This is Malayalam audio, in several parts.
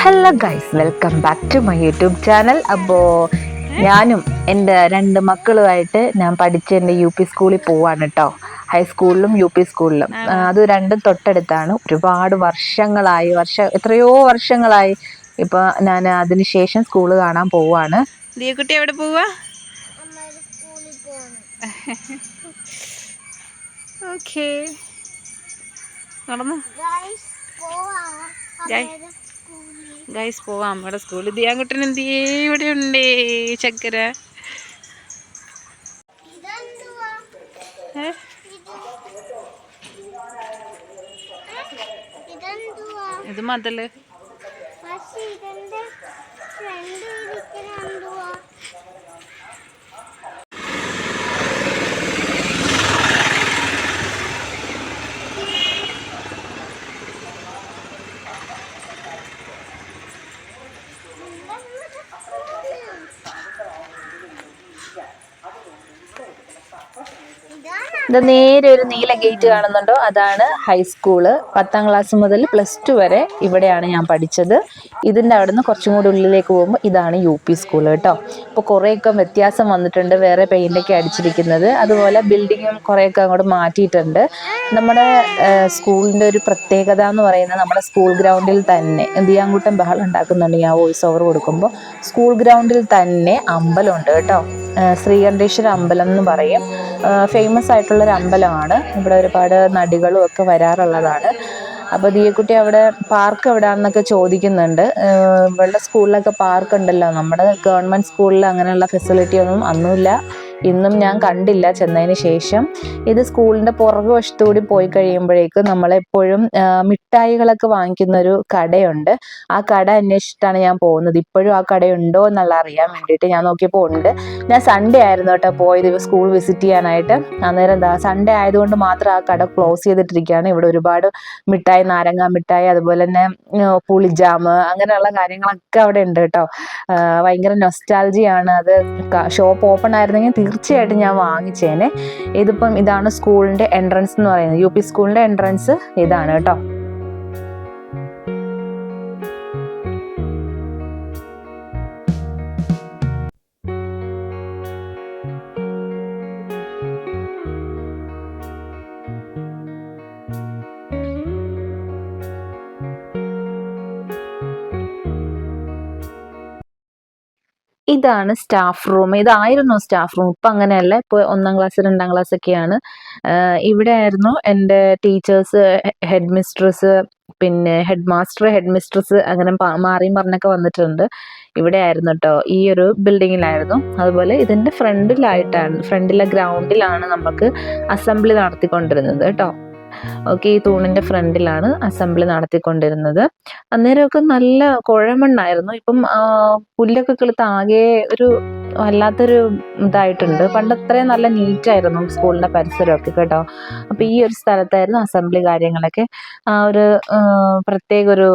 Hello guys welcome back to my YouTube channel അപ്പോൾ ഞാനും എന്റെ രണ്ട് മക്കളുമായിട്ട് ഞാൻ പഠിച്ച എന്റെ യു പി സ്കൂളിൽ പോവാണ് കേട്ടോ ഹൈസ്കൂളിലും യു പി സ്കൂളിലും അത് രണ്ടും തൊട്ടടുത്താണ്. ഒരുപാട് വർഷങ്ങളായി വർഷ എത്രയോ വർഷങ്ങളായി ഇപ്പോൾ ഞാൻ അതിന് ശേഷം സ്കൂൾ കാണാൻ പോവാണ്. ദിയക്കുട്ടി എവിടെ പോവാ? ഓക്കേ നടന്നു? ഗൈസ് പോവാം നമ്മുടെ സ്കൂളിൽ ദിയാൻകുട്ടൻ എന്ത്? ഇവിടെ ഉണ്ടേ ചക്കര? ഇത് മതൽ പക്ഷെ ഇതിന്റെ ഫ്രണ്ട് ഇരിക്കുന്ന എന്തുവാ ഇതാണ് ഇത് നേരെ ഒരു നീല ഗേറ്റ് കാണുന്നുണ്ടോ? അതാണ് ഹൈസ്കൂൾ പത്താം ക്ലാസ് മുതൽ പ്ലസ് ടു വരെ ഇവിടെയാണ് ഞാൻ പഠിച്ചത്. ഇതിന്റെ അവിടെ നിന്ന് കുറച്ചും കൂടി ഉള്ളിലേക്ക് പോകുമ്പോൾ ഇതാണ് യു പി സ്കൂൾ കേട്ടോ. ഇപ്പോൾ കുറേയൊക്കെ വ്യത്യാസം വന്നിട്ടുണ്ട്. വേറെ പെയിന്റൊക്കെ അടിച്ചിരിക്കുന്നത്. അതുപോലെ ബിൽഡിങ്ങും കുറേയൊക്കെ അങ്ങോട്ട് മാറ്റിയിട്ടുണ്ട്. നമ്മുടെ സ്കൂളിന്റെ ഒരു പ്രത്യേകത എന്ന് പറയുന്നത് നമ്മുടെ സ്കൂൾ ഗ്രൗണ്ടിൽ തന്നെ എന്തിയാങ്കൂട്ടം ബഹളം ഉണ്ടാക്കുന്നുണ്ട് ഞാൻ വോയിസ് ഓവർ കൊടുക്കുമ്പോൾ. സ്കൂൾ ഗ്രൗണ്ടിൽ തന്നെ അമ്പലമുണ്ട് കേട്ടോ. ശ്രീകണ്ഠേശ്വര അമ്പലം എന്ന് പറയും. ഫേമസ് ആയിട്ടുള്ളൊരു അമ്പലമാണ്. ഇവിടെ ഒരുപാട് നടികളും ഒക്കെ വരാറുള്ളതാണ്. അപ്പോൾ ദിയക്കുട്ടി അവിടെ പാർക്ക് എവിടെയാണെന്നൊക്കെ ചോദിക്കുന്നുണ്ട്. ഇവിടെ സ്കൂളിലൊക്കെ പാർക്ക് ഉണ്ടല്ലോ. നമ്മുടെ ഗവൺമെന്റ് സ്കൂളിൽ അങ്ങനെയുള്ള ഫെസിലിറ്റി ഒന്നും അന്നുമില്ല. ഇന്നും ഞാൻ കണ്ടില്ല ചെന്നതിന് ശേഷം. ഇത് സ്കൂളിന്റെ പുറകു വശത്തുകൂടി പോയി കഴിയുമ്പോഴേക്കും നമ്മളെപ്പോഴും മിഠായികളൊക്കെ വാങ്ങിക്കുന്ന ഒരു കടയുണ്ട്. ആ കട അന്വേഷിച്ചിട്ടാണ് ഞാൻ പോകുന്നത്. ഇപ്പോഴും ആ കടയുണ്ടോ എന്നുള്ള അറിയാൻ വേണ്ടിയിട്ട് ഞാൻ നോക്കിയപ്പോൾ ഉണ്ട്. ഞാൻ സൺഡേ ആയിരുന്നു കേട്ടോ പോയത് സ്കൂൾ വിസിറ്റ് ചെയ്യാനായിട്ട്. അന്നേരം എന്താ സൺഡേ ആയതുകൊണ്ട് മാത്രം ആ കട ക്ലോസ് ചെയ്തിട്ടിരിക്കുകയാണ്. ഇവിടെ ഒരുപാട് മിഠായി നാരങ്ങ മിഠായി അതുപോലെ തന്നെ പുളിജാമ് അങ്ങനെയുള്ള കാര്യങ്ങളൊക്കെ അവിടെ ഉണ്ട് കേട്ടോ. ഭയങ്കര നൊസ്റ്റാൾജിയാണ് അത് ഷോപ്പ് ഓപ്പൺ ആയിരുന്നെങ്കിൽ തീർച്ചയായിട്ടും ഞാൻ വാങ്ങിച്ചേനെ. ഇതിപ്പം ഇതാണ് സ്കൂളിന്റെ എൻട്രൻസ് എന്ന് പറയുന്നത്. യു പി സ്കൂളിന്റെ എൻട്രൻസ് ഇതാണ് കേട്ടോ. ഇതാണ് സ്റ്റാഫ് റൂം. ഇതായിരുന്നു സ്റ്റാഫ് റൂം. ഇപ്പം അങ്ങനെയല്ല. ഇപ്പോൾ ഒന്നാം ക്ലാസ് രണ്ടാം ക്ലാസ് ഒക്കെയാണ്. ഇവിടെ ആയിരുന്നു എന്റെ ടീച്ചേഴ്സ് ഹെഡ് മിസ്ട്രസ് പിന്നെ ഹെഡ് മാസ്റ്റർ ഹെഡ് മിസ്ട്രസ് അങ്ങനെ മാറിയും പറഞ്ഞൊക്കെ വന്നിട്ടുണ്ട്. ഇവിടെ ആയിരുന്നു കേട്ടോ. ഈ ഒരു ബിൽഡിങ്ങിലായിരുന്നു. അതുപോലെ ഇതിന്റെ ഫ്രണ്ടിലായിട്ടാണ് ഫ്രണ്ടിലെ ഗ്രൗണ്ടിലാണ് നമുക്ക് അസംബ്ലി നടത്തിക്കൊണ്ടിരുന്നത് കേട്ടോ. ഓക്കെ ഈ തൂണിന്റെ ഫ്രണ്ടിലാണ് അസംബ്ലി നടത്തിക്കൊണ്ടിരുന്നത്. അന്നേരമൊക്കെ നല്ല കുഴമണ്ണായിരുന്നു. ഇപ്പം പുല്ലൊക്കെ കിളുത്ത് ആകെ ഒരു വല്ലാത്തൊരു ഇതായിട്ടുണ്ട്. പണ്ട് അത്രയും നല്ല നീറ്റായിരുന്നു സ്കൂളിന്റെ പരിസരമൊക്കെ കേട്ടോ. അപ്പോൾ ഈ ഒരു സ്ഥലത്തായിരുന്നു അസംബ്ലി കാര്യങ്ങളൊക്കെ. ആ ഒരു പ്രത്യേക ഒരു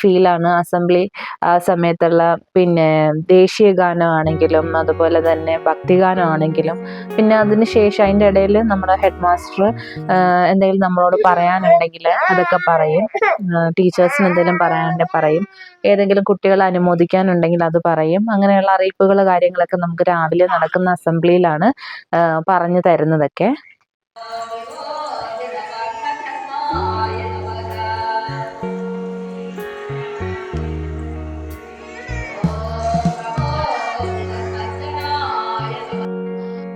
ഫീലാണ് അസംബ്ലി ആ സമയത്തുള്ള പിന്നെ ദേശീയ ഗാനമാണെങ്കിലും അതുപോലെ തന്നെ ഭക്തിഗാനമാണെങ്കിലും പിന്നെ അതിന് ശേഷം അതിന്റെ ഇടയിൽ നമ്മുടെ ഹെഡ് മാസ്റ്റർ എന്തെങ്കിലും നമ്മളോട് പറയാനുണ്ടെങ്കിൽ അതൊക്കെ പറയും. ടീച്ചേഴ്സിന് എന്തെങ്കിലും പറയാനുണ്ടെങ്കിൽ പറയും. ഏതെങ്കിലും കുട്ടികളെ അനുമോദിക്കാനുണ്ടെങ്കിൽ അത് പറയും. അങ്ങനെയുള്ള അറിയിപ്പുകൾ കാര്യങ്ങളൊക്കെ നമുക്ക് രാവിലെ നടക്കുന്ന അസംബ്ലിയിലാണ് പറഞ്ഞു തരുന്നതൊക്കെ.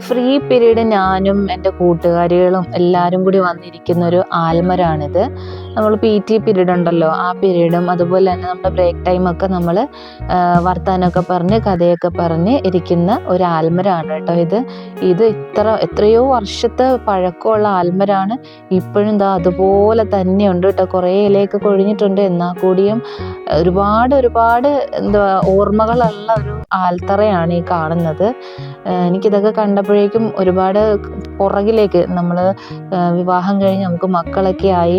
ഫ്രീ പീരീഡ് ഞാനും എന്റെ കൂട്ടുകാരികളും എല്ലാവരും കൂടി വന്നിരിക്കുന്ന ഒരു ആൽമരാണിത്. നമ്മൾ പി ടി പീരീഡ് ഉണ്ടല്ലോ ആ പീരീഡും അതുപോലെ തന്നെ നമ്മുടെ ബ്രേക്ക് ടൈമൊക്കെ നമ്മൾ വർത്താനമൊക്കെ പറഞ്ഞ് കഥയൊക്കെ പറഞ്ഞ് ഇരിക്കുന്ന ഒരു ആൽമരാണ് കേട്ടോ ഇത്. ഇത് ഇത്ര എത്രയോ വർഷത്തെ പഴക്കമുള്ള ആൽമരാണ്. ഇപ്പോഴും ദാ അതുപോലെ തന്നെ ഉണ്ട് കേട്ടോ. കുറേ ഇലയൊക്കെ കൊഴിഞ്ഞിട്ടുണ്ട്. എന്നാൽ കൂടിയും ഒരുപാട് ഒരുപാട് എന്താ ഓർമ്മകളുള്ള ഒരു ആൽത്തറയാണ് ഈ കാണുന്നത്. എനിക്കിതൊക്കെ കണ്ടപ്പോഴേക്കും ഒരുപാട് പുറകിലേക്ക് നമ്മൾ വിവാഹം കഴിഞ്ഞ് നമുക്ക് മക്കളൊക്കെ ആയി.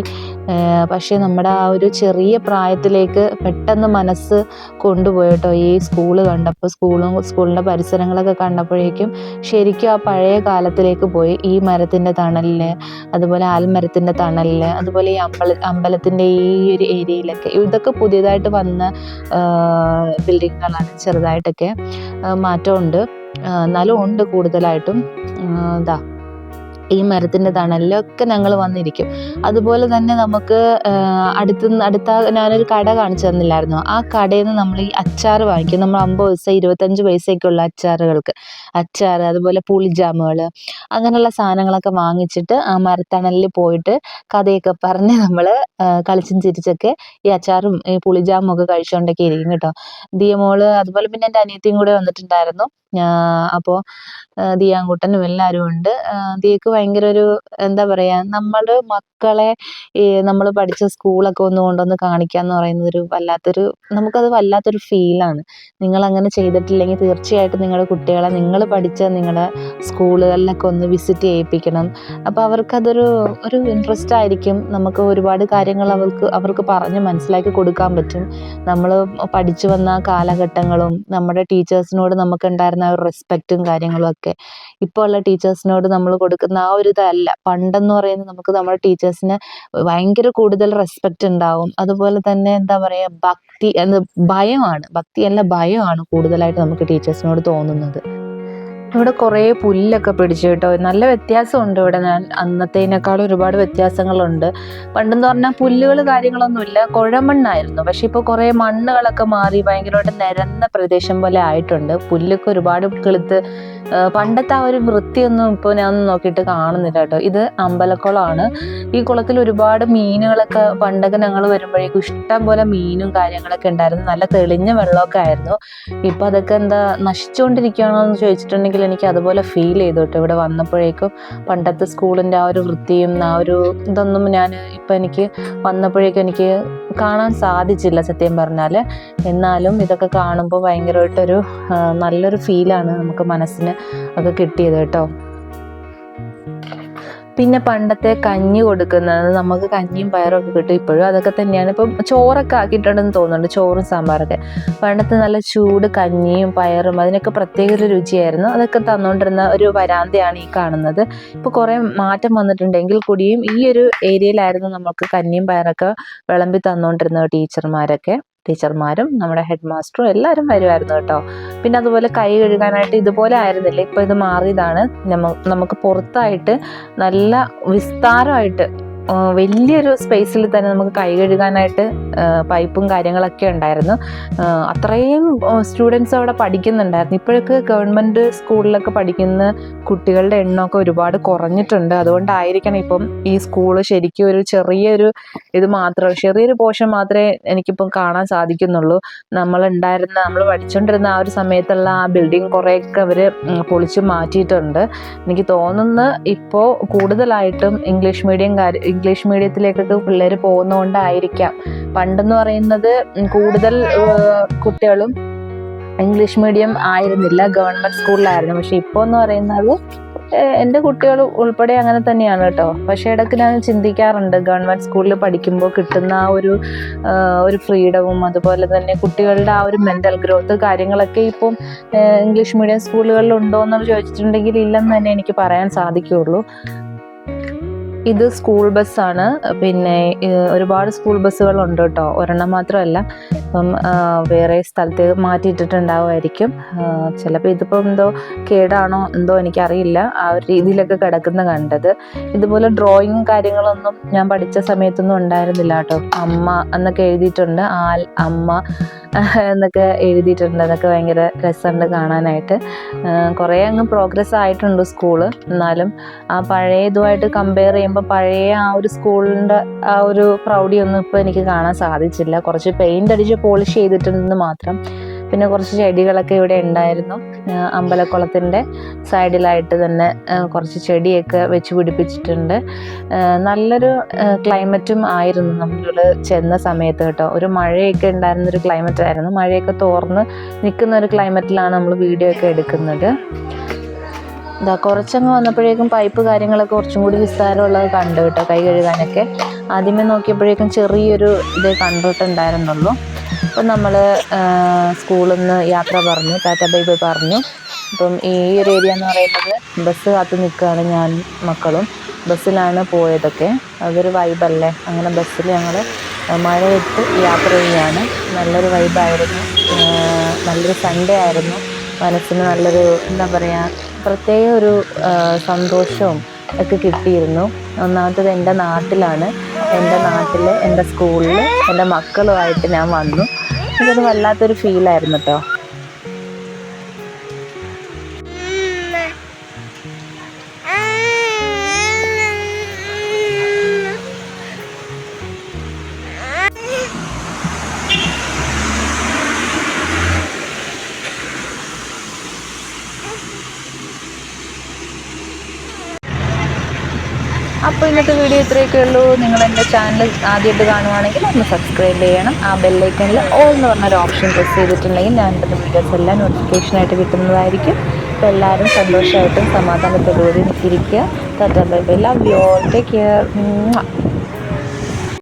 പക്ഷേ നമ്മുടെ ആ ഒരു ചെറിയ പ്രായത്തിലേക്ക് പെട്ടെന്ന് മനസ്സ് കൊണ്ടുപോയി കേട്ടോ ഈ സ്കൂൾ കണ്ടപ്പോൾ സ്കൂളും സ്കൂളിന്റെ പരിസരങ്ങളൊക്കെ കണ്ടപ്പോഴേക്കും ശരിക്കും ആ പഴയ കാലത്തിലേക്ക് പോയി. ഈ മരത്തിന്റെ തണലിൽ അതുപോലെ ആൽമരത്തിന്റെ തണലിൽ അതുപോലെ ഈ അമ്പല അമ്പലത്തിന്റെ ഈ ഒരു ഏരിയയിലൊക്കെ ഇതൊക്കെ പുതിയതായിട്ട് വന്ന ബിൽഡിങ്ങുകളാണ് ചെറുതായിട്ടൊക്കെ മാറ്റമുണ്ട്. എന്നാലും ഉണ്ട് കൂടുതലായിട്ടും. ഇതാ ഈ മരത്തിന്റെ തണലിലൊക്കെ ഞങ്ങൾ വന്നിരിക്കും. അതുപോലെ തന്നെ നമുക്ക് അടുത്ത് അടുത്ത ഞാനൊരു കട കാണിച്ചു തന്നില്ലായിരുന്നു. ആ കടയിൽ നിന്ന് നമ്മൾ ഈ അച്ചാർ വാങ്ങിക്കും. നമ്മൾ അമ്പത് പൈസ ഇരുപത്തഞ്ച് പൈസയൊക്കെയുള്ള അച്ചാറുകൾക്ക്. അച്ചാർ അതുപോലെ പുളിജാമുകൾ അങ്ങനെയുള്ള സാധനങ്ങളൊക്കെ വാങ്ങിച്ചിട്ട് ആ മരത്തണലിൽ പോയിട്ട് കഥയൊക്കെ പറഞ്ഞ് നമ്മൾ കളിച്ചും ചിരിച്ചൊക്കെ ഈ അച്ചാറും ഈ പുളിജാമും ഒക്കെ കഴിച്ചുകൊണ്ടൊക്കെ ഇരിക്കും കേട്ടോ. ദിയമോൾ അതുപോലെ പിന്നെ എന്റെ അനിയത്തിയും കൂടെ വന്നിട്ടുണ്ടായിരുന്നു. അപ്പോൾ ദിയാങ്കുട്ടനും എല്ലാവരും ഉണ്ട്. ദിയക്ക് ഭയങ്കര ഒരു എന്താ പറയുക നമ്മുടെ മക്കളെ നമ്മൾ പഠിച്ച സ്കൂളൊക്കെ ഒന്ന് കൊണ്ടുവന്ന് കാണിക്കുക എന്ന് പറയുന്നത് ഒരു വല്ലാത്തൊരു നമുക്കത് വല്ലാത്തൊരു ഫീലാണ്. നിങ്ങൾ അങ്ങനെ ചെയ്തിട്ടില്ലെങ്കിൽ തീർച്ചയായിട്ടും നിങ്ങളുടെ കുട്ടികളെ നിങ്ങൾ പഠിച്ച നിങ്ങളുടെ സ്കൂളുകളിലൊക്കെ ഒന്ന് വിസിറ്റ് ചെയ്യിപ്പിക്കണം. അപ്പോൾ അവർക്കതൊരു ഒരു ഇൻട്രസ്റ്റ് ആയിരിക്കും. നമുക്ക് ഒരുപാട് കാര്യങ്ങൾ അവർക്ക് അവർക്ക് പറഞ്ഞ് മനസ്സിലാക്കി കൊടുക്കാൻ പറ്റും. നമ്മൾ പഠിച്ചു വന്ന കാലഘട്ടങ്ങളും നമ്മുടെ ടീച്ചേഴ്സിനോട് നമുക്ക് ഉണ്ടായിരുന്ന ഒരു റെസ്പെക്റ്റും കാര്യങ്ങളും ഒക്കെ. ഇപ്പോൾ ഉള്ള ടീച്ചേഴ്സിനോട് നമ്മൾ കൊടുക്കുന്ന ആ ഒരു ഇതല്ല. പണ്ടെന്ന് പറയുന്നത് നമുക്ക് നമ്മുടെ ടീച്ചേഴ്സിന് ഭയങ്കര കൂടുതൽ റെസ്പെക്റ്റ് ഉണ്ടാവും. അതുപോലെ തന്നെ എന്താ പറയുക ഭക്തി ഭയമാണ്. ഭക്തിയല്ല ഭയമാണ് കൂടുതലായിട്ട് നമുക്ക് ടീച്ചേഴ്സിനോട് തോന്നുന്നത്. ഇവിടെ കുറേ പുല്ലൊക്കെ പിടിച്ചു കേട്ടോ. നല്ല വ്യത്യാസമുണ്ട് ഇവിടെ. ഞാൻ അന്നത്തേനേക്കാൾ ഒരുപാട് വ്യത്യാസങ്ങളുണ്ട്. പണ്ടെന്ന് പറഞ്ഞാൽ പുല്ലുകൾ കാര്യങ്ങളൊന്നുമില്ല. കുഴമണ്ണായിരുന്നു. പക്ഷെ ഇപ്പോൾ കുറേ മണ്ണുകളൊക്കെ മാറി ഭയങ്കരമായിട്ട് നിരന്ന പ്രദേശം പോലെ ആയിട്ടുണ്ട്. പുല്ലൊക്കെ ഒരുപാട് കിളുത്ത് പണ്ടത്തെ ആ ഒരു വൃത്തിയൊന്നും ഇപ്പോൾ ഞാൻ നോക്കിയിട്ട് കാണുന്നില്ല കേട്ടോ. ഇത് അമ്പലക്കുളമാണ്. ഈ കുളത്തിൽ ഒരുപാട് മീനുകളൊക്കെ പണ്ടൊക്കെ ഞങ്ങൾ വരുമ്പോഴേക്കും ഇഷ്ടം പോലെ മീനും കാര്യങ്ങളൊക്കെ ഉണ്ടായിരുന്നു. നല്ല തെളിഞ്ഞ വെള്ളമൊക്കെ ആയിരുന്നു. ഇപ്പം അതൊക്കെ എന്താ നശിച്ചുകൊണ്ടിരിക്കുകയാണോ എന്ന് ചോദിച്ചിട്ടുണ്ടെങ്കിൽ എനിക്ക് അതുപോലെ ഫീൽ ചെയ്തു കേട്ടോ. ഇവിടെ വന്നപ്പോഴേക്കും പണ്ടത്തെ സ്കൂളിന്റെ ആ ഒരു വൃത്തിയും ആ ഒരു ഇതൊന്നും ഞാൻ ഇപ്പം എനിക്ക് വന്നപ്പോഴേക്കും എനിക്ക് കാണാൻ സാധിച്ചില്ല സത്യം പറഞ്ഞാൽ എന്നാലും ഇതൊക്കെ കാണുമ്പോൾ ഭയങ്കരമായിട്ടൊരു നല്ലൊരു ഫീലാണ് നമുക്ക് മനസ്സിന് ഒക്കെ കിട്ടിയത് കേട്ടോ. പിന്നെ പണ്ടത്തെ കഞ്ഞി കൊടുക്കുന്നത് നമുക്ക് കഞ്ഞിയും പയറും ഒക്കെ കിട്ടും ഇപ്പോഴും. അതൊക്കെ തന്നെയാണ്. ഇപ്പം ചോറൊക്കെ ആക്കിയിട്ടുണ്ടെന്ന് തോന്നുന്നുണ്ട് ചോറും സാമ്പാറൊക്കെ. പണ്ടത്തെ നല്ല ചൂട് കഞ്ഞിയും പയറും അതിനൊക്കെ പ്രത്യേക ഒരു രുചിയായിരുന്നു. അതൊക്കെ തന്നുകൊണ്ടിരുന്ന ഒരു വരാന്തയാണ് ഈ കാണുന്നത്. ഇപ്പോൾ കുറേ മാറ്റം വന്നിട്ടുണ്ടെങ്കിൽ കൂടിയും ഈ ഒരു ഏരിയയിലായിരുന്നു നമുക്ക് കഞ്ഞിയും പയറൊക്കെ വിളമ്പി തന്നുകൊണ്ടിരുന്ന ടീച്ചർമാരൊക്കെ. ടീച്ചർമാരും നമ്മുടെ ഹെഡ് മാസ്റ്ററും എല്ലാവരും വരുമായിരുന്നു കേട്ടോ. പിന്നെ അതുപോലെ കൈ കഴുകാനായിട്ട് ഇതുപോലെ ആയിരുന്നില്ല. ഇപ്പോൾ ഇത് മാറിയതാണ്. നമുക്ക് പുറത്തായിട്ട് നല്ല വിസ്താരമായിട്ട് വലിയൊരു സ്പേസിൽ തന്നെ നമുക്ക് കൈ കഴുകാനായിട്ട് പൈപ്പും കാര്യങ്ങളൊക്കെ ഉണ്ടായിരുന്നു. അത്രയും സ്റ്റുഡൻസ് അവിടെ പഠിക്കുന്നുണ്ടായിരുന്നു. ഇപ്പോഴൊക്കെ ഗവൺമെന്റ് സ്കൂളിലൊക്കെ പഠിക്കുന്ന കുട്ടികളുടെ എണ്ണമൊക്കെ ഒരുപാട് കുറഞ്ഞിട്ടുണ്ട്. അതുകൊണ്ടായിരിക്കണം ഇപ്പം ഈ സ്കൂൾ ശരിക്കും ഒരു ചെറിയൊരു ഇത് മാത്രം ചെറിയൊരു പോഷൻ മാത്രമേ എനിക്കിപ്പം കാണാൻ സാധിക്കുന്നുള്ളൂ. നമ്മളുണ്ടായിരുന്ന നമ്മൾ പഠിച്ചുകൊണ്ടിരുന്ന ആ ഒരു സമയത്തുള്ള ആ ബിൽഡിംഗ് കുറേയൊക്കെ അവർ പൊളിച്ച് മാറ്റിയിട്ടുണ്ട്. എനിക്ക് തോന്നുന്നു ഇപ്പോൾ കൂടുതലായിട്ടും ഇംഗ്ലീഷ് മീഡിയം കാര്യം ഇംഗ്ലീഷ് മീഡിയത്തിലേക്കൊക്കെ പിള്ളേർ പോകുന്നതുകൊണ്ടായിരിക്കാം പണ്ടെന്ന് പറയുന്നത് കൂടുതൽ കുട്ടികളും ഇംഗ്ലീഷ് മീഡിയം ആയിരുന്നില്ല ഗവൺമെന്റ് സ്കൂളിലായിരുന്നു. പക്ഷെ ഇപ്പോൾ എന്ന് പറയുന്നത് എന്റെ കുട്ടികൾ ഉൾപ്പെടെ അങ്ങനെ തന്നെയാണ് കേട്ടോ. പക്ഷേ ഇടയ്ക്ക് ഞാൻ ചിന്തിക്കാറുണ്ട് ഗവൺമെന്റ് സ്കൂളിൽ പഠിക്കുമ്പോൾ കിട്ടുന്ന ആ ഒരു ഒരു ഫ്രീഡവും അതുപോലെ തന്നെ കുട്ടികളുടെ ആ ഒരു മെന്റൽ ഗ്രോത്ത് കാര്യങ്ങളൊക്കെ ഇപ്പം ഇംഗ്ലീഷ് മീഡിയം സ്കൂളുകളിൽ ഉണ്ടോ എന്ന് ചോദിച്ചിട്ടുണ്ടെങ്കിൽ ഇല്ലെന്ന് തന്നെ എനിക്ക് പറയാൻ സാധിക്കുകയുള്ളൂ. ഇത് സ്കൂൾ ബസ്സാണ്. പിന്നെ ഒരുപാട് സ്കൂൾ ബസ്സുകളുണ്ട് കേട്ടോ. ഒരെണ്ണം മാത്രമല്ല. ഇപ്പം വേറെ സ്ഥലത്ത് മാറ്റിയിട്ടിട്ടുണ്ടാവുമായിരിക്കും. ചിലപ്പോൾ ഇതിപ്പോൾ എന്തോ കേടാണോ എന്തോ എനിക്കറിയില്ല. ആ ഒരു രീതിയിലൊക്കെ കിടക്കുന്ന കണ്ടത്. ഇതുപോലെ ഡ്രോയിങ് കാര്യങ്ങളൊന്നും ഞാൻ പഠിച്ച സമയത്തൊന്നും ഉണ്ടായിരുന്നില്ല കേട്ടോ. അമ്മ എന്നൊക്കെ എഴുതിയിട്ടുണ്ട്. ആൽ അമ്മ എന്നൊക്കെ എഴുതിയിട്ടുണ്ട്. അതൊക്കെ ഭയങ്കര രസമുണ്ട് കാണാനായിട്ട്. കുറേ അങ്ങ് പ്രോഗ്രസ് ആയിട്ടുണ്ട് സ്കൂൾ. എന്നാലും ആ പഴയ ഇതുമായിട്ട് കമ്പയർ ചെയ്യുമ്പോൾ പഴയ ആ ഒരു സ്കൂളിന്റെ ആ ഒരു പ്രൗഢിയൊന്നും ഇപ്പോൾ എനിക്ക് കാണാൻ സാധിച്ചില്ല. കുറച്ച് പെയിന്റ് അടിച്ച് പോളിഷ് ചെയ്തിട്ടുണ്ടെന്ന് മാത്രം. പിന്നെ കുറച്ച് ചെടികളൊക്കെ ഇവിടെ ഉണ്ടായിരുന്നു. അമ്പലക്കുളത്തിന്റെ സൈഡിലായിട്ട് തന്നെ കുറച്ച് ചെടിയൊക്കെ വെച്ച് പിടിപ്പിച്ചിട്ടുണ്ട്. നല്ലൊരു ക്ലൈമറ്റും ആയിരുന്നു. നമ്മൾ ചെന്ന സമയത്ത് കേട്ടോ. ഒരു മഴയൊക്കെ ഉണ്ടായിരുന്നൊരു ക്ലൈമറ്റ് ആയിരുന്നു. മഴയൊക്കെ തോർന്ന് നിൽക്കുന്ന ഒരു ക്ലൈമറ്റിലാണ് നമ്മൾ വീഡിയോ ഒക്കെ എടുക്കുന്നത്. ഇതാ കുറച്ചങ്ങ് വന്നപ്പോഴേക്കും പൈപ്പ് കാര്യങ്ങളൊക്കെ കുറച്ചും കൂടി വിസ്താരമുള്ളത് കണ്ടു കേട്ടോ കൈ കഴുകാനൊക്കെ. ആദ്യമേ നോക്കിയപ്പോഴേക്കും ചെറിയൊരു ഇത് കണ്ടിട്ടുണ്ടായിരുന്നുള്ളൂ. അപ്പം നമ്മൾ സ്കൂളിൽ നിന്ന് യാത്ര പറഞ്ഞു ടാറ്റ ബൈ ബൈ പറഞ്ഞു. അപ്പം ഈ ഒരു ഏരിയ എന്ന് പറയുന്നത് ബസ് കാത്തു നിൽക്കുകയാണ് ഞാൻ മക്കളും. ബസ്സിലാണ് പോയതൊക്കെ. അതൊരു വൈബല്ലേ അങ്ങനെ ബസ്സിൽ ഞങ്ങൾ മഴയത്ത് യാത്ര ചെയ്യുകയാണ്. നല്ലൊരു വൈബായിരുന്നു നല്ലൊരു സൺഡേ ആയിരുന്നു. മനസ്സിന് നല്ലൊരു എന്താ പറയുക പ്രത്യേക ഒരു സന്തോഷവും ഒക്കെ കിട്ടിയിരുന്നു. ഒന്നാമത്തത് എന്റെ നാട്ടിലാണ്. എന്റെ നാട്ടിൽ എന്റെ സ്കൂളിൽ എന്റെ മക്കളുമായിട്ട് ഞാൻ വന്നു. ഇതൊരു വല്ലാത്തൊരു ഫീലായിരുന്നു കേട്ടോ അപ്പോൾ ഇന്നത്തെ വീഡിയോ ഇത്രയൊക്കെ ഉള്ളൂ. നിങ്ങൾ എന്റെ ചാനൽ ആദ്യമായിട്ട് കാണുവാണെങ്കിൽ ഒന്ന് സബ്സ്ക്രൈബ് ചെയ്യണം. ആ ബെല്ലൈക്കണിൽ ഓൾ എന്ന് പറഞ്ഞൊരു ഓപ്ഷൻ പ്രസ് ചെയ്തിട്ടുണ്ടെങ്കിൽ ഞാൻ എന്റെ വീഡിയോസ് എല്ലാം നോട്ടിഫിക്കേഷനായിട്ട് കിട്ടുന്നതായിരിക്കും. അപ്പോൾ എല്ലാവരും സന്തോഷമായിട്ടും സമാധാനത്തോടുകൂടി ഇരിക്കുക bye bye. Love you all take care